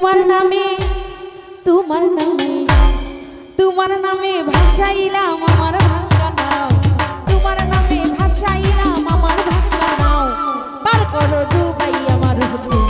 তোমার নামে তোমার নামে তোমার নামে ভাসাইলাম আমার ভাঙ্গা নাও তোমার নামে ভাসাইলাম আমার ভাঙ্গা নাও পার করো দুবাই আমার তুমি